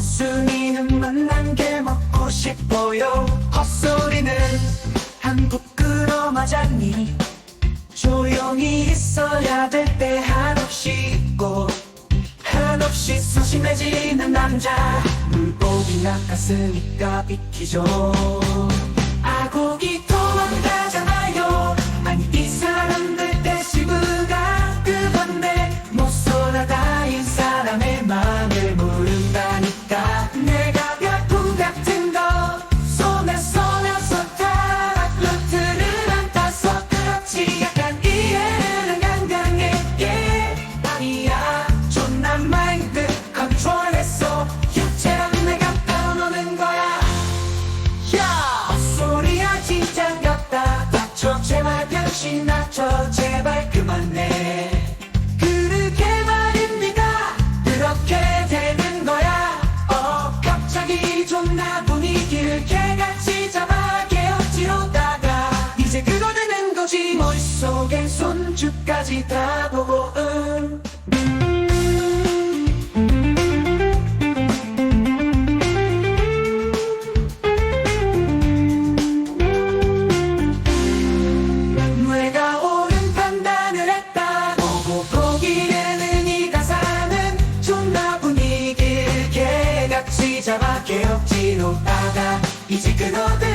순이는 만난 게 먹고 싶어요. 헛소리는 한 부끄러 맞았니? 조용히 있어야 될 때 한없이 있고 한없이 소심해지는 남자. 물고기 낚았으니까 비키죠. 아고기 병신 낮춰 제발 그만해. 그렇게 말입니다. 그렇게 되는 거야. 어 갑자기 존나 분위기를 개같이 잡아 개업지로다가. 이제 그거 되는 거지. 머릿속엔 손주까지 다 보고 응 いじので